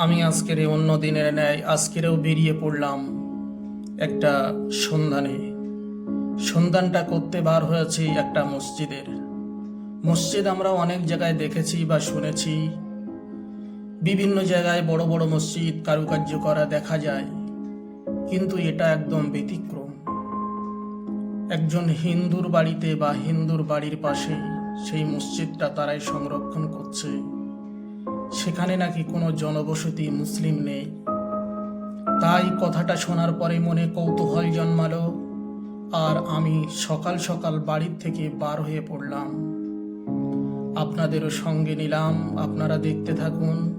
আমি আজকের অন্য দিনের ন্যায় আজকেরও বেরিয়ে পড়লাম একটা সন্ধানে। সন্ধানটা করতে বার হয়েছি একটা মসজিদের। মসজিদ আমরা অনেক জায়গায় দেখেছি বা শুনেছি। বিভিন্ন জায়গায় বড় বড় মসজিদ কারুকার্য করা দেখা যায়। কিন্তু এটা একদম ব্যতিক্রম। একজন হিন্দুর বাড়িতে বা হিন্দুর বাড়ির পাশে সেই মসজিদটা তারাই সংরক্ষণ করছে। সেখানে নাকি কোনো জনবসতি মুসলিম নেই। তাই কথাটা শোনার পরে মনে কৌতূহল জন্মালো, আর আমি সকাল সকাল বাড়ির থেকে বার হয়ে পড়লাম। আপনাদেরও সঙ্গে নিলাম, আপনারা দেখতে থাকুন।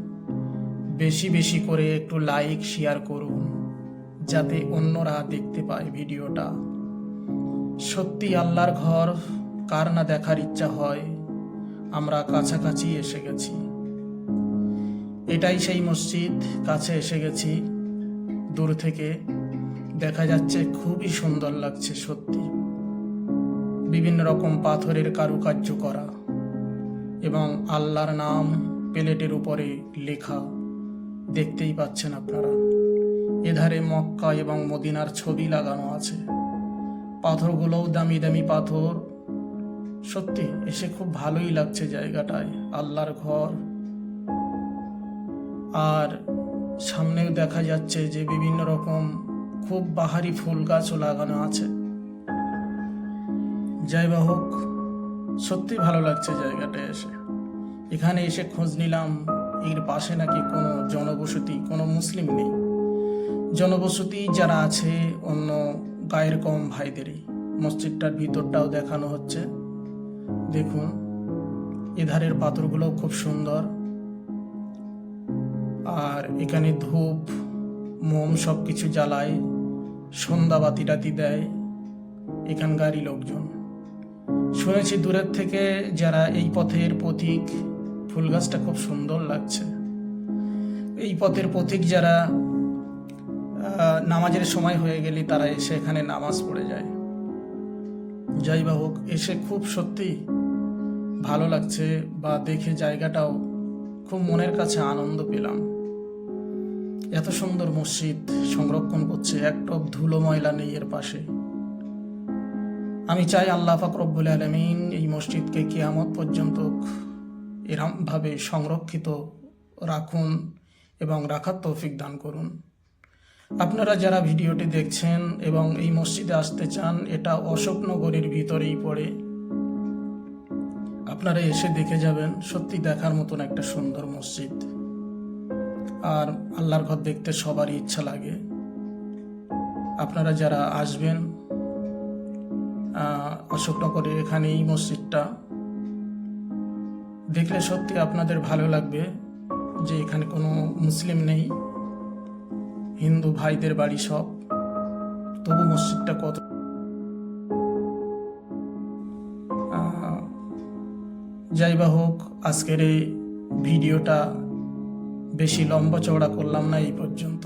বেশি বেশি করে একটু লাইক শেয়ার করুন, যাতে অন্যরা দেখতে পায় ভিডিওটা। সত্যি আল্লাহর ঘর, কার না দেখার ইচ্ছা হয়, আমরা কাছাকাছি এসে গেছি। এটাই সেই মসজিদ, কাছে এসে গেছি। দূর থেকে দেখা যাচ্ছে খুবই সুন্দর লাগছে সত্যি। বিভিন্ন রকম পাথরের কারুকার্য করা এবং আল্লাহর নাম প্লেটের উপরে লেখা। দেখতেই পাচ্ছেন আপনারা। এধারে মক্কা এবং মদিনার ছবি লাগানো আছে। পাথরগুলোও দামি দামি পাথর। সত্যি, এসে খুব ভালোই লাগছে জায়গাটায়। আল্লাহর ঘর। আর সামনেও দেখা যাচ্ছে যে বিভিন্ন রকম খুব বাহারি ফুল গাছও লাগানো আছে। যাই বা হোক, সত্যি ভালো লাগছে জায়গাটা এসে। এখানে এসে খোঁজ নিলাম, এর পাশে নাকি কোনো জনবসতি, কোনো মুসলিম নেই। জনবসতি যারা আছে, অন্য গায়ের কম ভাইদেরই। মসজিদটার ভিতরটাও দেখানো হচ্ছে। দেখুন, এধারের পাথরগুলো খুব সুন্দর। আর এখানে ধূপ, মোম সব কিছু জ্বালায় সন্ধ্যা বাতি টাতি দেয় এখানকারই লোকজন। শুনেছি দূরের থেকে যারা এই পথের পথিক ফুল গাছটা খুব সুন্দর লাগছে। এই পথের পথিক যারা নামাজের সময় হয়ে গেলে তারা এসে এখানে নামাজ পড়ে যায়। যাই বা হোক, এসে খুব সত্যি ভালো লাগছে বা দেখে জায়গাটাও খুব মনের কাছে আনন্দ পেলাম। এত সুন্দর মসজিদ সংরক্ষণ করছে, এক টপ ধুলো ময়লা নেই এর পাশে। আমি চাই আল্লাহ ফাকরবুল আলমিন এই মসজিদকে কিয়ামত পর্যন্ত এরমভাবে সংরক্ষিত রাখুন এবং রাখার তৌফিক দান করুন। আপনারা যারা ভিডিওটি দেখছেন এবং এই মসজিদে আসতে চান, এটা অশোকনগরের ভিতরেই পড়ে। আপনারা এসে দেখে যাবেন, সত্যি দেখার মতন একটা সুন্দর মসজিদ। আর আল্লাহর ঘর দেখতে সবারই ইচ্ছা লাগে। আপনারা যারা আসবেন অশোকনগরের এখানে এই মসজিদটা। দেখলে সত্যি আপনাদের ভালো লাগবে যে এখানে কোনো মুসলিম নেই। হিন্দু ভাইদের বাড়ি সব। তবু মসজিদটা কত যাই বা হোক আজকের এই ভিডিওটা বেশি লম্বা চওড়া করলাম না এই পর্যন্ত।